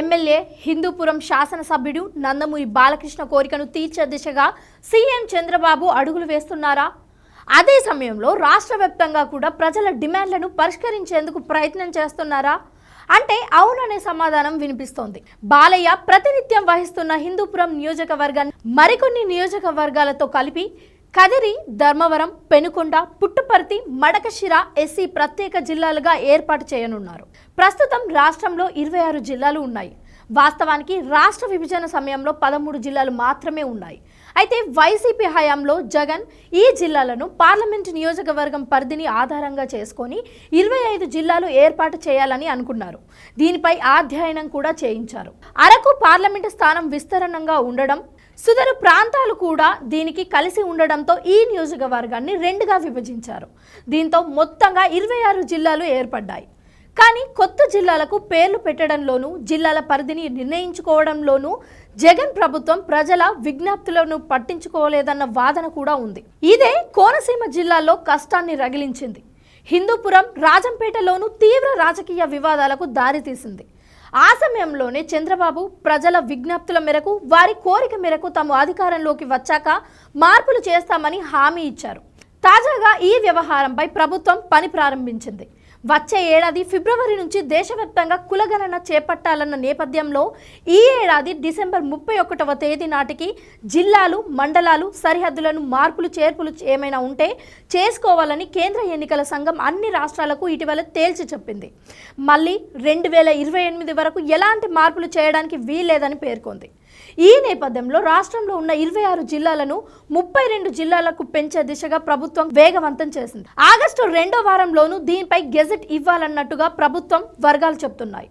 MLA Hindupuram శాసనసభ్యుడు నందమూరి బాలకృష్ణ కోరికను తీర్చే దిశగా సీఎం చంద్రబాబు అడుగులు వేస్తున్నారా? అదే సమయంలో రాష్ట్ర వ్యాప్తంగా కూడా ప్రజల డిమాండ్లను పరిష్కరించేందుకు ప్రయత్నం చేస్తున్నారా? అంటే అవుననే సమాధానం వినిపిస్తోంది. బాలయ్య ప్రతినిత్యం వహిస్తున్న హిందూపురం నియోజకవర్గాన్ని మరికొన్ని నియోజకవర్గాలతో కలిపి కదిరి ధర్మవరం పెనుకొండ పుట్టుపర్తి మడకశిర ఎస్సీ ప్రత్యేక జిల్లాలుగా ఏర్పాటు చేయనున్నారు. ప్రస్తుతం రాష్ట్రంలో ఇరవై ఆరు జిల్లాలు ఉన్నాయి. వాస్తవానికి రాష్ట్ర విభజన సమయంలో పదమూడు జిల్లాలు మాత్రమే ఉన్నాయి. అయితే వైసీపీ హయాంలో జగన్ ఈ జిల్లాలను పార్లమెంటు నియోజకవర్గం పరిధిని ఆధారంగా చేసుకొని ఇరవై ఐదు జిల్లాలు ఏర్పాటు చేయాలని అనుకున్నారు. దీనిపై అధ్యయనం కూడా చేయించారు. అరకు పార్లమెంటు స్థానం విస్తరణంగా ఉండడం సుదర ప్రాంతాలు కూడా దీనికి కలిసి ఉండడంతో ఈ నియోజకవర్గాన్ని రెండుగా విభజించారు. దీంతో మొత్తంగా ఇరవై ఆరు జిల్లాలు ఏర్పడ్డాయి. కానీ కొత్త జిల్లాలకు పేర్లు పెట్టడంలోనూ జిల్లాల పరిధిని నిర్ణయించుకోవడంలోనూ జగన్ ప్రభుత్వం ప్రజల విజ్ఞప్తులను పట్టించుకోలేదన్న వాదన కూడా ఉంది. ఇదే కోనసీమ జిల్లాలో కష్టాన్ని రగిలించింది. హిందూపురం రాజంపేటలోనూ తీవ్ర రాజకీయ వివాదాలకు దారితీసింది. ఆ సమయంలోనే చంద్రబాబు ప్రజల విజ్ఞప్తుల మేరకు వారి కోరిక మేరకు తాము అధికారంలోకి వచ్చాక మార్పులు చేస్తామని హామీ ఇచ్చారు. తాజాగా ఈ వ్యవహారంపై ప్రభుత్వం పని ప్రారంభించింది. వచ్చే ఏడాది ఫిబ్రవరి నుంచి దేశవ్యాప్తంగా కులగణన చేపట్టాలన్న నేపథ్యంలో ఈ ఏడాది డిసెంబర్ ముప్పై ఒకటవ తేదీ నాటికి జిల్లాలు మండలాలు సరిహద్దులను మార్పులు చేర్పులు ఏమైనా ఉంటే చేసుకోవాలని కేంద్ర ఎన్నికల సంఘం అన్ని రాష్ట్రాలకు ఇటీవల తేల్చి చెప్పింది. మళ్ళీ రెండు వేల ఇరవై ఎనిమిది వరకు ఎలాంటి మార్పులు చేయడానికి వీల్లేదని పేర్కొంది. ఈ నేపథ్యంలో రాష్ట్రంలో ఉన్న ఇరవై ఆరు జిల్లాలను ముప్పై రెండు జిల్లాలకు పెంచే దిశగా ప్రభుత్వం వేగవంతం చేసింది. ఆగస్టు రెండో వారంలోనూ దీనిపై గెజెట్ ఇవ్వాలన్నట్టుగా ప్రభుత్వం వర్గాలు చెబుతున్నాయి.